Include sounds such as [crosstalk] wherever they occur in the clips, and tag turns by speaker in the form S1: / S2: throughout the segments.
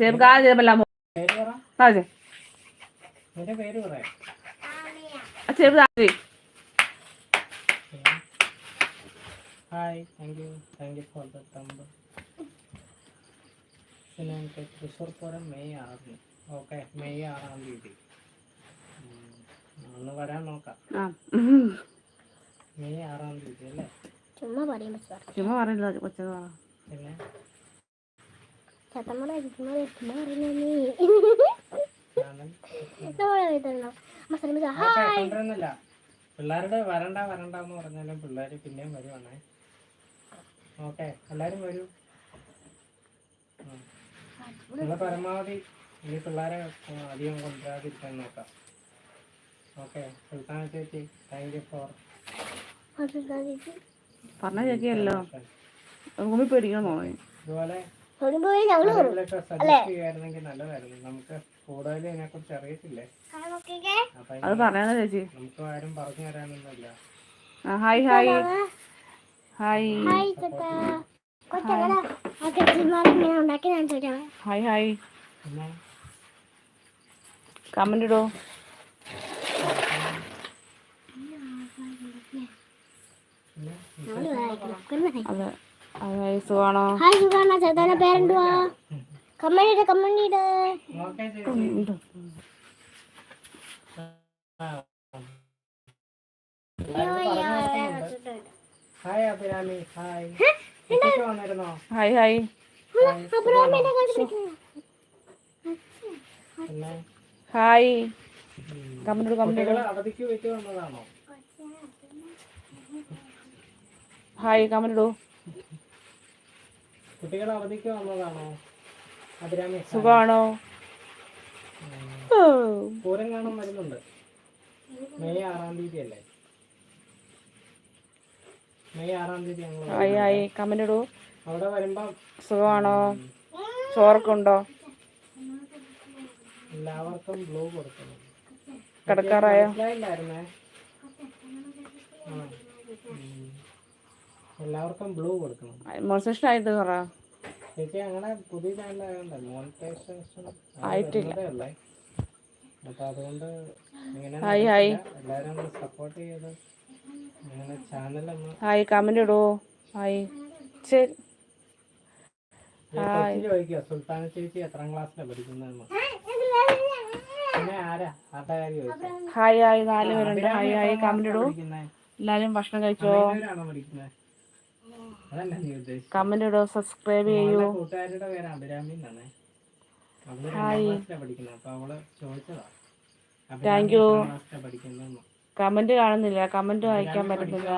S1: ചെറുക്കാ ചെറുപ്പല്ല അതെ. ചെറുതാ
S2: hi thank you thank you for the thumb പിന്നെ എനിക്ക് തൃശ്ശൂർ പൂരം മെയ് ആറിന്. ഓക്കെ മെയ് ആറാം തീയതി. ഒന്ന് വരാൻ നോക്കാം. മെയ് ആറാം തീയതി അല്ലേ?
S3: ചുമ്മാ പറയുമ്പോ സാർ
S1: ചുമ്മാ പറയുന്നില്ല കൊച്ചു
S2: പിന്നെ?
S3: പറയുന്നേ മസാല
S2: പിള്ളേരുടെ വരണ്ട വരണ്ട എന്ന് പറഞ്ഞാലും പിള്ളേര് പിന്നെയും വരുവാണേ. ഓക്കെ എല്ലാരും വരൂ. നിങ്ങൾ പരമാവധി ഇനി പിള്ളേരെ അധികം കൊണ്ടുവരാതിരിക്കാൻ നോക്കാം. ഓക്കെ സുൽത്താന ചേച്ചി താങ്ക് യു ഫോർ
S1: പറഞ്ഞ ചേച്ചിയല്ലോ. ഭൂമി പേടിക്കണം തോന്നി
S2: ഇതുപോലെ ചെയ്യായിരുന്നെങ്കിൽ നല്ലതായിരുന്നു. നമുക്ക് കൂടുതൽ ഇതിനെക്കുറിച്ച് അറിയത്തില്ലേ? അപ്പൊ
S1: അത് പറയാനാ ചേച്ചി.
S2: നമുക്ക് ആരും പറഞ്ഞു തരാനൊന്നുമില്ല.
S1: ആ hi hi. Hi.
S3: Hi
S1: hi. Comment ഇടോ. അതെ. സുഖാണോ?
S3: ഹായ് സുഖാണോ. ചേട്ടാ പേരെന്തുവാ? കമ്മണിയുടെ കമ്മണിയുടെ.
S2: Hi Abhirami hi. വന്നിരുന്നോ?
S1: Hi hi. Hi. ഇടൂ
S2: കുട്ടികൾ അവധിക്ക് വീട്ടിൽ വന്നതാണോ?
S1: ഹായ് കമന്റ് ഇടൂ
S2: കുട്ടികൾ അവധിക്ക് വന്നതാണോ? അഭിരാമി പൂരം കാണാൻ വരുന്നുണ്ട്. മെയ് ആറാം തീയതി അല്ലേ മെയ് ആറാം തീയതി
S1: കമന്റ് ഇടൂ.
S2: അവിടെ വരുമ്പോ
S1: സുഖമാണോ? ചോർക്കുണ്ടോ
S2: എല്ലാവർക്കും ബ്ലൂ കൊടുക്കണം.
S1: കിടക്കാറായോ?
S2: എല്ലാവർക്കും ബ്ലൂ കൊടുക്കണം.
S1: മോൺസേഷൻ ആയിട്ട് പറ.
S2: ചേച്ചി അങ്ങനെ പുതിയ
S1: ആയിട്ടില്ല.
S2: ഉള്ളേ അപ്പൊ അതുകൊണ്ട് ഇങ്ങനെ
S1: ഹായ് ഹായ്
S2: എല്ലാവരും സപ്പോർട്ട് ചെയ്ത് അങ്ങനെ ചാനലൊന്ന്
S1: ഹായ് കമന്റ് ഇടൂ. ഹായ് ശരി
S2: ചോദിക്കുക സുൽത്താന ചേച്ചി എത്രാം ക്ലാസ്സിലാണ് പഠിക്കുന്നതെന്ന്.
S1: ഹായ് ഹായ് നാല് പേരുണ്ട്. ഹായ് ഹായ് കമന്റ് ഇടൂ. എല്ലാരും ഭക്ഷണം കഴിച്ചോ
S2: ആണോ പഠിക്കുന്നത് അതല്ല നീ ഉദ്ദേശിച്ചത്
S1: കമന്റ് ഇടോ സബ്സ്ക്രൈബ് ചെയ്യൂ.
S2: താങ്ക് യു പേര് അഭിരാമി എന്നാണ്
S1: കമന്റ് കാണുന്നില്ല കമന്റ് വായിക്കാൻ പറ്റുന്നില്ല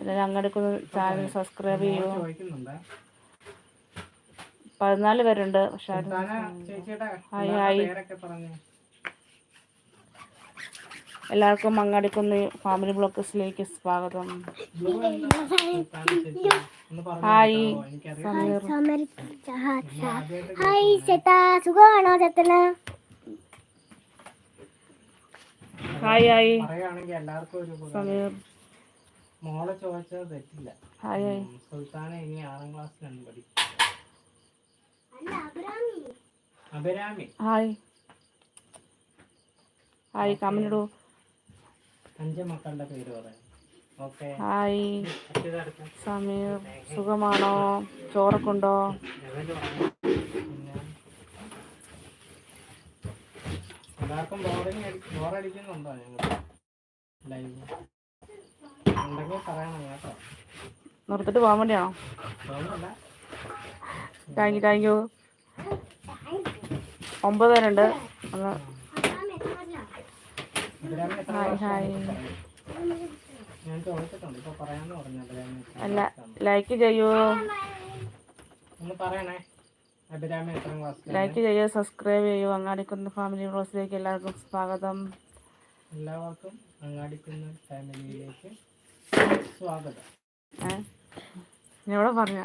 S1: എല്ലാവരും ചാനൽ സബ്സ്ക്രൈബ് ചെയ്യൂ. പതിനാല് പേരുണ്ട് പക്ഷെ ഹായ്, ഹായ്. എല്ലാവർക്കും അങ്ങാടിക്കുന്ന് ഫാമിലി ബ്ലോക്കേഴ്സിലേക്ക് സ്വാഗതം. ഹായ്.
S3: ഹായ് ചേട്ടാ സുഖമാണോ ചേട്ടന്
S1: ഹായ്. ഹായ്
S2: എല്ലാവർക്കും ഒരു ഉപകാരം.
S1: സമീർ.
S2: മോളെ ചോദിച്ചത് തെറ്റില്ല.
S1: Hi hi.
S2: സുൽത്താന ഇനി ആറാം ക്ലാസ്സിലാണ് പഠിക്കുന്നത് അഭിരാമി.
S1: ഹായ്. ഹായ് കമന്റ് ഇടൂ.
S2: അഞ്ച് മക്കളുടെ പേര് പറയാം. ഓക്കെ.
S1: ഹായ്. സമീർ സുഖമാണോ? ചോറക്കുണ്ടോ ഉണ്ടോ?
S2: പിന്നെ എല്ലാവർക്കും ബോറിങ് ബോറടിക്കുന്നുണ്ടോ ഞങ്ങൾ ലൈവ്. ഉണ്ടെങ്കിൽ പറയണം കേട്ടോ.
S1: നിർത്തിട്ട് പോകാൻ വേണ്ടിയാണോ? താങ്ക് യു താങ്ക് യു ഒമ്പത് പേരുണ്ട് ഒന്ന്
S2: അഭിരാമി എത്ര
S1: ഹായ്
S2: ക്ലാസ്സിലാണ്
S1: ഹായ്
S2: പഠിക്കുന്നത്? ഞാൻ ചോദിച്ചിട്ടുണ്ട് ഇപ്പൊ പറയാന്ന് പറഞ്ഞു അഭിരാമി എത്ര
S1: അല്ല ലൈക്ക് ചെയ്യൂ. ലൈക്ക് ചെയ്യൂ സബ്സ്ക്രൈബ് ചെയ്യൂ. അങ്ങാടിക്കുന്ന ഫാമിലി ക്ലോസിലേക്ക് എല്ലാവർക്കും സ്വാഗതം.
S2: എല്ലാവർക്കും അങ്ങാടിക്കുന്ന ഫാമിലിയിലേക്ക് സ്വാഗതം.
S1: ഇവിടെ പറഞ്ഞ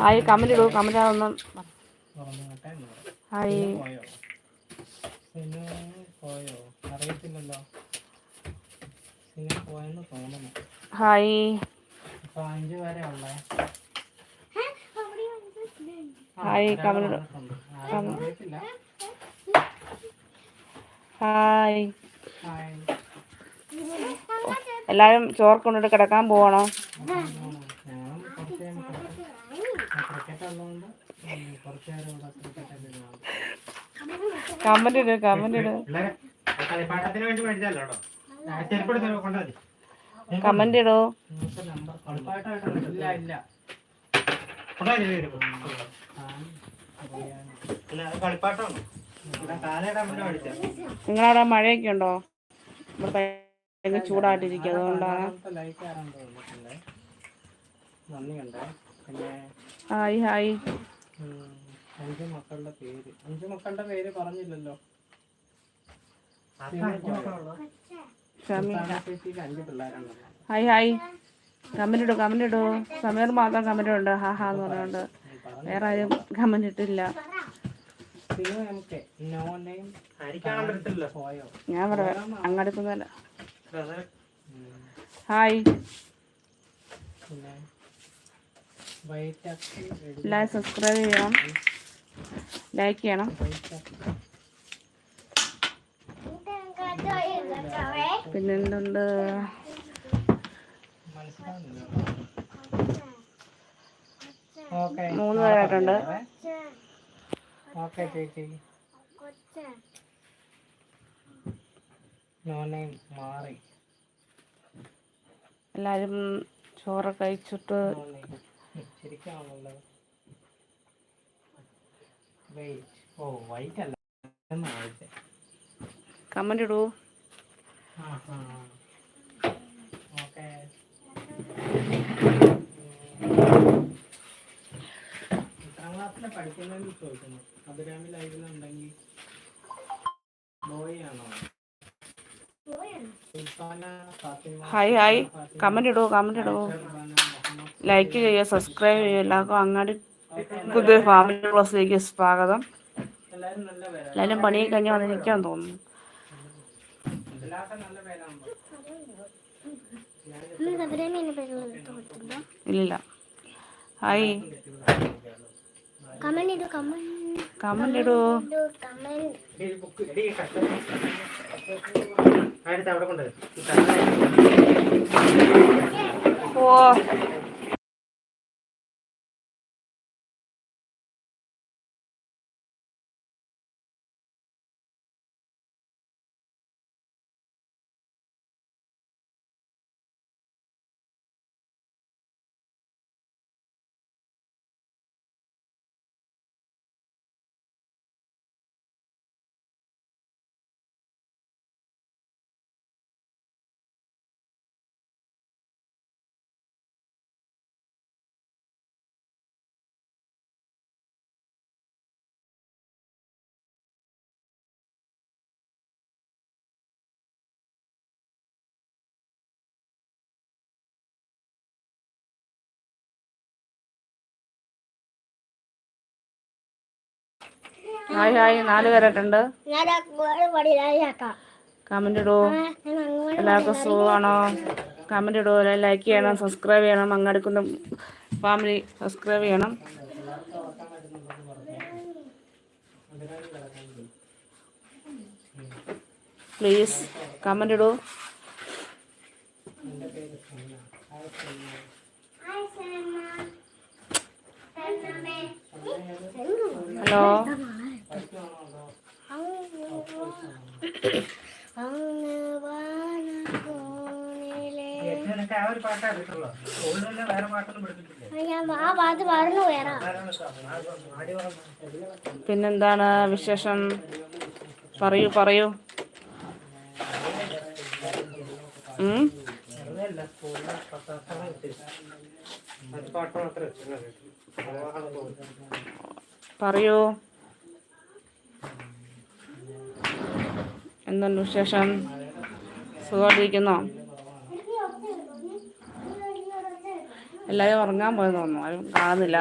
S1: ഹായ്. കമന്റ് ഇടൂ. കമന്റ്
S2: എന്ന് പറയും
S1: ഹായ്.
S2: പോയോ? അറിയത്തില്ലല്ലോ. പോയെന്ന് തോന്നുന്നു.
S1: ഹായ്.
S2: അഞ്ചു വരെ ഉള്ളേ.
S1: Hi hi.
S2: ഹായ്.
S1: എല്ലാവരും ചോറ് കൊണ്ടിട്ട് കിടക്കാൻ പോവണോ?
S2: ഞാൻ കുറച്ച് നേരം ക്രിക്കറ്റ് ഉള്ളതുകൊണ്ട് കുറച്ച് നേരം ഇവിടെ ക്രിക്കറ്റ്
S1: കമന്റ് ഇട് കമന്റ് ഇട്. കമന്റ് ഇടോ. നിങ്ങളവിടെ മഴയൊക്കെ ഉണ്ടോ? ഇവിടെ ഭയങ്കര ചൂടായിട്ടിരിക്കും അതുകൊണ്ടാണ്. ഹായ് ഹായ്
S2: അഞ്ച് മക്കളുടെ പേര്. അഞ്ച് മക്കളുടെ പേര് പറഞ്ഞില്ലല്ലോ. ചേച്ചിക്ക് അഞ്ച് പിള്ളേരാണല്ലോ
S1: ഹായ് ഹായ്. കമന്റ് ഇടൂ കമന്റ് ഇടൂ സമീർ മാത്രം കമന്റ് ഉണ്ട് ഹാ ഹാ എന്ന് പറഞ്ഞുകൊണ്ട്. വേറെ ആരും കമന്റ് ഇട്ടില്ല ഞാൻ പറയാം. അങ്ങടുക്കുന്നല്ല
S2: ഉം.
S1: ഹായ്. എല്ലാവരും സബ്സ്ക്രൈബ് ചെയ്യണം. ലൈക്ക് ചെയ്യണം
S2: പിന്നെന്തുണ്ട്
S1: മൂന്ന് പേരായിട്ടുണ്ട്
S2: ഓക്കെ ചേച്ചി. മാറി.
S1: എല്ലാവരും ചോറ് കഴിച്ചിട്ട്
S2: ശരിക്കാണല്ലോ ഓ വൈറ്റ് അല്ല
S1: കമന്റ് ഇടൂ.
S2: എത്രാം പഠിക്കുന്നതെന്ന് ചോദിക്കുന്നു. ബോയ് ആണോ
S1: ഹായ് ഹായ്. കമന്റ് ഇടൂ കമന്റ് ഇടൂ. ലൈക്ക് ചെയ്യുക സബ്സ്ക്രൈബ് ചെയ്യുക. എല്ലാവർക്കും അങ്ങാടി പുതിയ ഫാമിലി ക്ലാസ്സിലേക്ക് സ്വാഗതം.
S2: എല്ലാവരും
S1: പണി കഴിഞ്ഞ് വന്നിരിക്കാൻ തോന്നുന്നു. ഇല്ല. ഹായ്.
S3: കമന്റ് ഇടൂ കമന്റ്
S1: ഹായ് ഹായ്. നാല് പേരായിട്ടുണ്ട്. കമന്റ് ഇടൂ. എല്ലാവർക്കും സുഖമാണോ? കമന്റ് ഇടൂ. ലൈക്ക് ചെയ്യണം സബ്സ്ക്രൈബ് ചെയ്യണം അങ്ങടുക്കുന്ന ഫാമിലി സബ്സ്ക്രൈബ് ചെയ്യണം. പ്ലീസ് കമന്റ് ഇടൂ. ഹലോ
S3: അങ്ങ് വാനകോണിലെ
S2: നിനക്ക് ആ ഒരു പാട്ടാ കിട്ടുള്ളൂ സ്കൂളിലല്ലേ വേറെ പാട്ടൊന്നും പഠിപ്പിച്ചില്ലേ
S3: ഞാൻ ആ പാട്ട് പറഞ്ഞു വേറെ
S2: ആടി പറഞ്ഞു [coughs]
S1: പിന്നെന്താണ് വിശേഷം? പറയൂ പറയൂ. ഉം? എന്തുണ്ട് വിശേഷം സുഖമായിട്ടിരിക്കുന്നോ? എല്ലാവരും ഉറങ്ങാൻ പോയെന്ന് തോന്നുന്നു. ആരും കാണുന്നില്ല.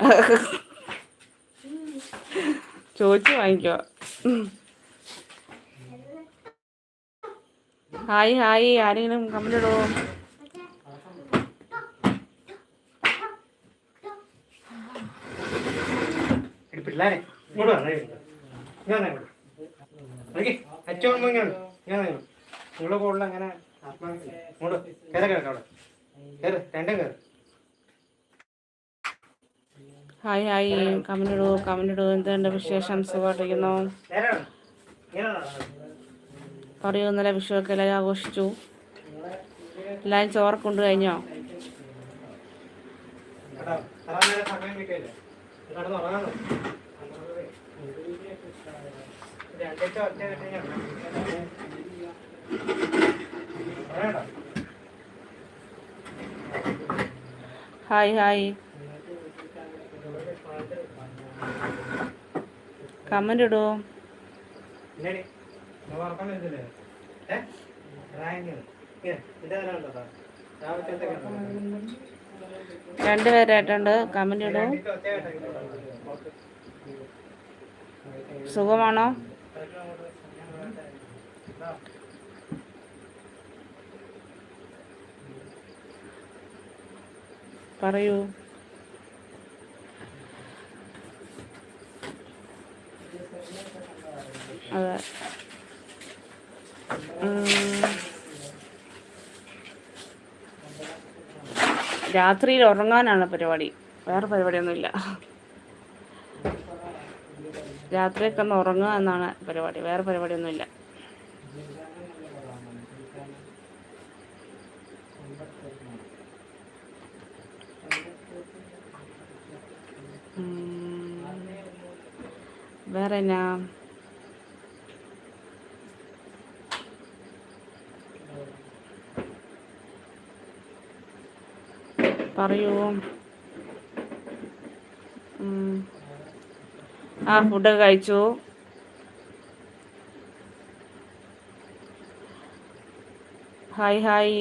S1: [laughs] ചോദിച്ചു വാങ്ങിക്കോ. Hi hi. ആരെങ്കിലും കമന്റ് ഇടോ?
S2: എടി പിള്ളേരെ ഇങ്ങോട്ട് വരണേ ഞാൻ ഇങ്ങോട്ട്. നോക്കി അച്ഛൻ ഇങ്ങനെ ഞാൻ നിങ്ങളുടെ കൂടുതൽ അങ്ങനെ ഇങ്ങോട്ട് കയറി കിടക്കാം അവിടെ. കയറ് രണ്ടും കയറി
S1: ഹായ് ഹായ്. കമന്റ് ഇടൂ കമന്റ് ഇടൂ. എന്തുണ്ട് വിശേഷം? സുഖമായിട്ടിരിക്കുന്നു? പറയൂ ഇന്നലെ വിഷുവൊക്കെ എല്ലാവരും ആഘോഷിച്ചു. എല്ലാവരും ചോറ് കൊണ്ടു കഴിഞ്ഞോ? Hi hi. കമന്റ് ഇടൂ.
S2: ഇല്ലേടി ഞാൻ ഉറക്കം വരുന്നില്ലേ? ഏ? റാങ്ക്
S1: രണ്ടുപേരായിട്ടുണ്ട് കമന്റ് ഇടൂ. സുഖമാണോ? പറയൂ. അതെ. രാത്രിയിൽ ഉറങ്ങാനാണ് പരിപാടി. വേറെ പരിപാടിയൊന്നുമില്ല. രാത്രിയൊക്കെ ഒന്ന് ഉറങ്ങുക എന്നാണ് പരിപാടി. വേറെ പരിപാടിയൊന്നുമില്ല. വേറെ എന്നാ? പറയൂ. ആ ഫുഡൊക്കെ കഴിച്ചു. Hi hi.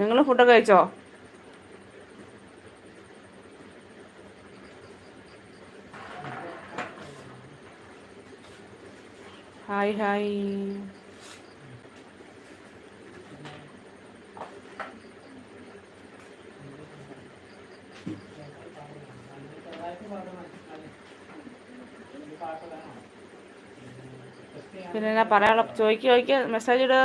S1: നിങ്ങൾ ഫുഡൊക്കെ കഴിച്ചോ? ഹായ് ഹായ് പിന്നെ എന്നാ പറയാനുള്ള ചോദിക്കുക ചോദിക്കുക മെസ്സേജ് ഇടുക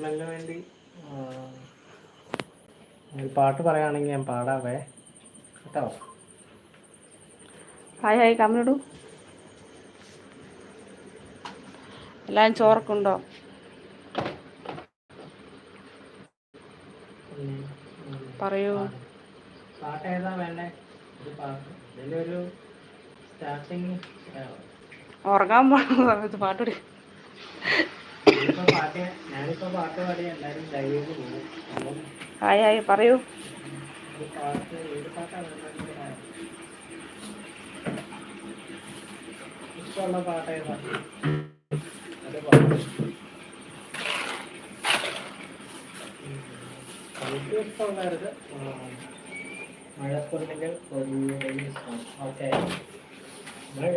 S2: എക്സ്പ്ലെയിനു വേണ്ടി ഒരു പാട്ട് പറയുകയാണെങ്കിൽ ഞാൻ പാടാവേ. കേട്ടോ?
S1: ഹായ് ഹായ് കമ്മിടൂ
S2: എല്ലാം ചോറക്കുണ്ടോ.
S1: പറയൂ.
S2: പാട്ട് ഏതാ വേണ്ടേ? ഒരു പാട്ട്. ഇതിലൊരു സ്റ്റാർട്ടിങ്
S1: ഉറങ്ങാൻ പോകുന്ന സമയത്ത്
S2: പാട്ട് ഞാനിപ്പോ പാട്ട് പാടി എല്ലാരും ലൈവിലേക്ക് പോകും അപ്പം
S1: ഹായ് ഹായ് പറയൂ?
S2: ഇഷ്ടമുള്ള പാട്ട് ഏതാ? അത് ഒരു ഓക്കെ മഴ